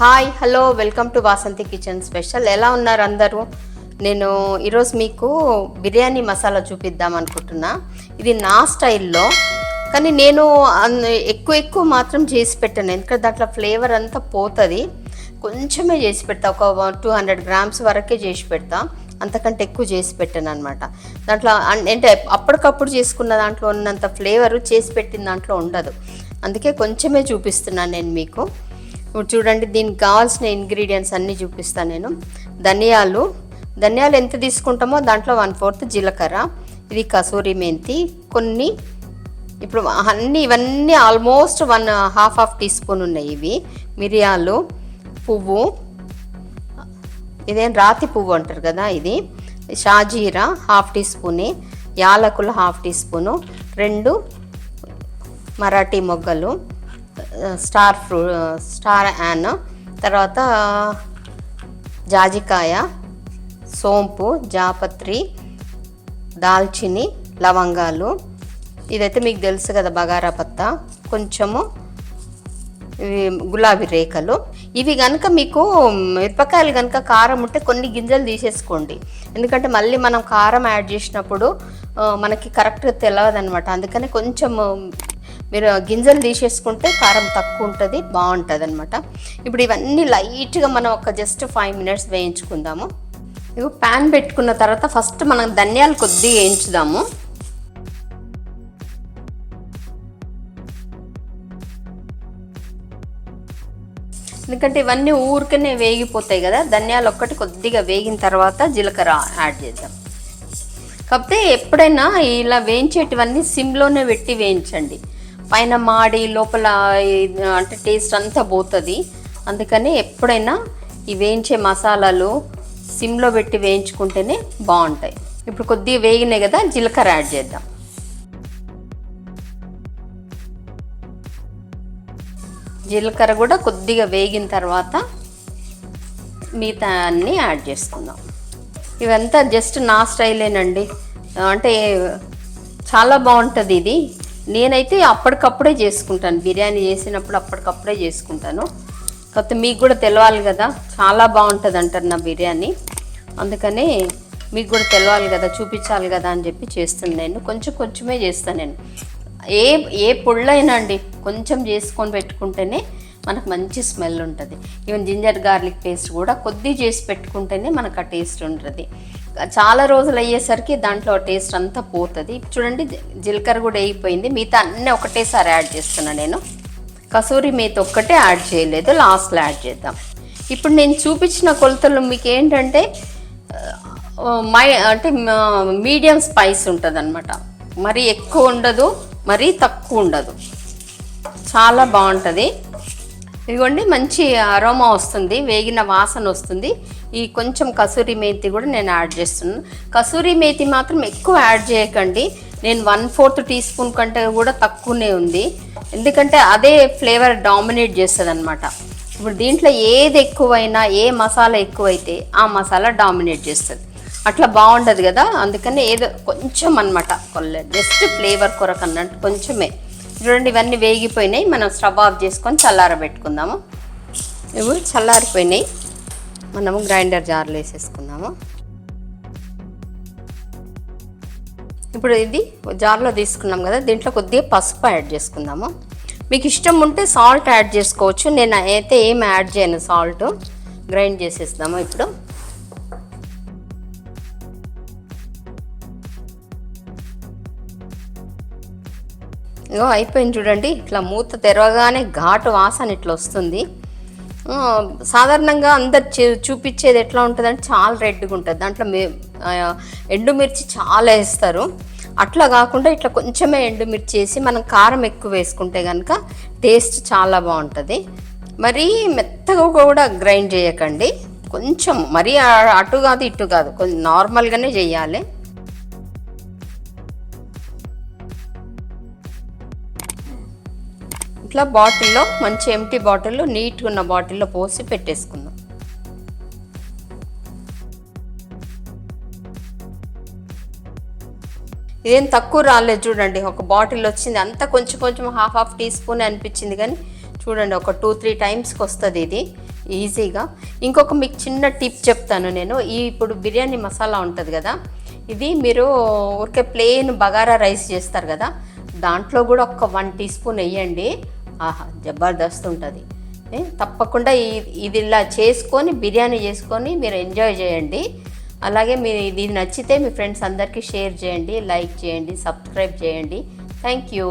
Hi hello welcome to Vasanthi kitchen special ఎలా ఉన్నారు అందరూ? నేను ఈరోజు మీకు బిర్యానీ మసాలా చూపిద్దాం అనుకుంటున్నా. ఇది నా స్టైల్లో కానీ నేను ఎక్కువ ఎక్కువ మాత్రం చేసి పెట్టాను. ఎందుకంటే దాంట్లో ఫ్లేవర్ అంతా పోతుంది. కొంచెమే చేసి పెడతా. ఒక టూ హండ్రెడ్ గ్రామ్స్ వరకే చేసి పెడతా. అంతకంటే ఎక్కువ చేసి పెట్టాను అనమాట దాంట్లో అంటే అప్పటికప్పుడు చేసుకున్న దాంట్లో ఉన్నంత ఫ్లేవర్ చేసి పెట్టిన దాంట్లో ఉండదు. అందుకే కొంచెమే చూపిస్తున్నాను నేను మీకు. ఇప్పుడు చూడండి దీనికి కావాల్సిన ఇంగ్రీడియంట్స్ అన్నీ చూపిస్తాను నేను. ధనియాలు. ధనియాలు ఎంత తీసుకుంటామో దాంట్లో వన్ ఫోర్త్ జీలకర్ర ఇది కసూరి మెంతి కొన్ని ఇప్పుడు అన్నీ ఇవన్నీ almost one half half teaspoon ఉన్నాయి ఇవి. మిరియాలు పువ్వు ఇదేం రాతి పువ్వు అంటారు కదా ఇది. షాజీరా హాఫ్ టీ స్పూన్ యాలకులు హాఫ్ టీ స్పూను రెండు మరాఠీ మొగ్గలు స్టార్ ఫ్రూ స్టార్ యాన్ తర్వాత జాజికాయ సోంపు జాపత్రి దాల్చిని లవంగాలు. ఇదైతే మీకు తెలుసు కదా బగారా పత్తా. కొంచెము ఇవి గులాబీ రేఖలు. ఇవి కనుక మీకు మిరపకాయలు కనుక కారం ఉంటే కొన్ని గింజలు తీసేసుకోండి. ఎందుకంటే మళ్ళీ మనం కారం యాడ్ చేసినప్పుడు మనకి కరెక్ట్గా తెలియదు అనమాట అందుకని కొంచెం మీరు గింజలు తీసేసుకుంటే కారం తక్కువ ఉంటుంది బాగుంటుంది అనమాట ఇప్పుడు ఇవన్నీ లైట్గా మనం ఒక జస్ట్ ఫైవ్ మినిట్స్ వేయించుకుందాము. ఇవి ప్యాన్ పెట్టుకున్న తర్వాత ఫస్ట్ మనం ధనియాలు కొద్దిగా వేయించుదాము. ఎందుకంటే ఇవన్నీ ఊరికనే వేగిపోతాయి కదా ధనియాలు ఒక్కటి కొద్దిగా వేగిన తర్వాత జీలకర్ర యాడ్ చేద్దాం. కాకపోతే ఎప్పుడైనా ఇలా వేయించేటివన్నీ సిమ్లోనే పెట్టి వేయించండి. పైన మాడి లోపల అంటే టేస్ట్ అంతా పోతుంది. అందుకని ఎప్పుడైనా ఈ వేయించే మసాలాలు సిమ్లో పెట్టి వేయించుకుంటేనే బాగుంటాయి. ఇప్పుడు కొద్దిగా వేగినాయి కదా జీలకర్ర యాడ్ చేద్దాం. జీలకర్ర కూడా కొద్దిగా వేగిన తర్వాత మిగతా అన్నీ యాడ్ చేసుకుందాం. ఇవంతా జస్ట్ నా స్టైలేనండి. అంటే చాలా బాగుంటుంది ఇది. నేనైతే అప్పటికప్పుడే చేసుకుంటాను. బిర్యానీ చేసినప్పుడు అప్పటికప్పుడే చేసుకుంటాను. కాకపోతే మీకు కూడా తెలవాలి కదా చాలా బాగుంటుంది అంటారు నా బిర్యానీ. అందుకని మీకు కూడా తెలవాలి కదా చూపించాలి కదా అని చెప్పి చేస్తుంది నేను. కొంచెం కొంచెమే చేస్తాను నేను. ఏ ఏ పొళ్ళైనా అండి కొంచెం చేసుకొని పెట్టుకుంటేనే మనకు మంచి స్మెల్ ఉంటుంది. ఈవెన్ జింజర్ గార్లిక్ పేస్ట్ కూడా కొద్ది చేసి పెట్టుకుంటేనే మనకు ఆ టేస్ట్ ఉంటుంది. చాలా రోజులు అయ్యేసరికి దాంట్లో టేస్ట్ అంతా పోతుంది. చూడండి జీలకర్ర కూడా వేయిపోయింది మిగతా అన్నీ ఒకటేసారి యాడ్ చేస్తున్నా నేను. కసూరి మేత ఒక్కటే యాడ్ చేయలేదు. లాస్ట్లో యాడ్ చేద్దాం. ఇప్పుడు నేను చూపించిన కొలతలు మీకు ఏంటంటే మై అంటే మీడియం స్పైస్ ఉంటుంది అనమాట మరీ ఎక్కువ ఉండదు మరీ తక్కువ ఉండదు. చాలా బాగుంటుంది. ఇదిగోండి మంచి అరోమా వస్తుంది వేగిన వాసన వస్తుంది. ఈ కొంచెం కసూరి మేతి కూడా నేను యాడ్ చేస్తున్నాను. కసూరి మేతి మాత్రం ఎక్కువ యాడ్ చేయకండి. నేను వన్ ఫోర్త్ టీ స్పూన్ కంటే కూడా తక్కువనే ఉంది. ఎందుకంటే అదే ఫ్లేవర్ డామినేట్ చేస్తుంది అనమాట ఇప్పుడు దీంట్లో ఏది ఎక్కువైనా ఏ మసాలా ఎక్కువైతే ఆ మసాలా డామినేట్ చేస్తుంది. అట్లా బాగుండదు కదా అందుకని ఏదో కొంచెం అనమాట జస్ట్ ఫ్లేవర్ కొరకు అన్నట్టు కొంచెమే. చూడండి ఇవన్నీ వేగిపోయినాయి. మనం స్టవ్ ఆఫ్ చేసుకొని చల్లారబెట్టుకుందాము ఇవి చల్లారిపోయినాయి. మనము గ్రైండర్ జార్లో వేసేసుకుందాము. ఇప్పుడు ఇది జార్లో తీసుకున్నాం కదా దీంట్లో కొద్దిగా పసుపు యాడ్ చేసుకుందాము. మీకు ఇష్టం ఉంటే సాల్ట్ యాడ్ చేసుకోవచ్చు. నేను అయితే ఏం యాడ్ చేయను సాల్ట్. గ్రైండ్ చేసేస్తాము ఇప్పుడు. ఇగో అయిపోయింది చూడండి. ఇట్లా మూత తెరవగానే ఘాటు వాసన ఇట్లా వస్తుంది. సాధారణంగా అందరు చూపించేది ఎట్లా ఉంటుందంటే చాలా రెడ్గా ఉంటుంది. దాంట్లో మే ఎండుమిర్చి చాలా వేస్తారు. అట్లా కాకుండా ఇట్లా కొంచెమే ఎండుమిర్చి వేసి మనం కారం ఎక్కువ వేసుకుంటే కనుక టేస్ట్ చాలా బాగుంటుంది. మరీ మెత్తగా కూడా గ్రైండ్ చేయకండి. కొంచెం మరీ అటు కాదు ఇటు కాదు. కొంచెం నార్మల్గానే చేయాలి. ఇట్లా బాటిల్లో మంచి ఎంటీ బాటిల్లో నీట్గా ఉన్న బాటిల్లో పోసి పెట్టేసుకుందాం. ఇదేం తక్కువ రాలేదు చూడండి. ఒక బాటిల్ వచ్చింది. అంతా కొంచెం కొంచెం హాఫ్ హాఫ్ టీ స్పూన్ అనిపించింది కానీ చూడండి ఒక టూ త్రీ టైమ్స్కి వస్తుంది ఇది. ఈజీగా ఇంకొక మీకు చిన్న టిప్ చెప్తాను నేను. ఈ ఇప్పుడు బిర్యానీ మసాలా ఉంటుంది కదా ఇది మీరు ఊరికే ప్లెయిన్ బగారా రైస్ చేస్తారు కదా దాంట్లో కూడా ఒక వన్ టీ స్పూన్ వేయండి. ఆహా జబర్దస్త్ ఉంటుంది. ఏ, తప్పకుండా ఈ ఇది ఇలా చేసుకొని బిర్యానీ చేసుకొని మీరు ఎంజాయ్ చేయండి. అలాగే మీరు ఇది నచ్చితే మీ ఫ్రెండ్స్ అందరికీ షేర్ చేయండి లైక్ చేయండి సబ్స్క్రైబ్ చేయండి. Thank you.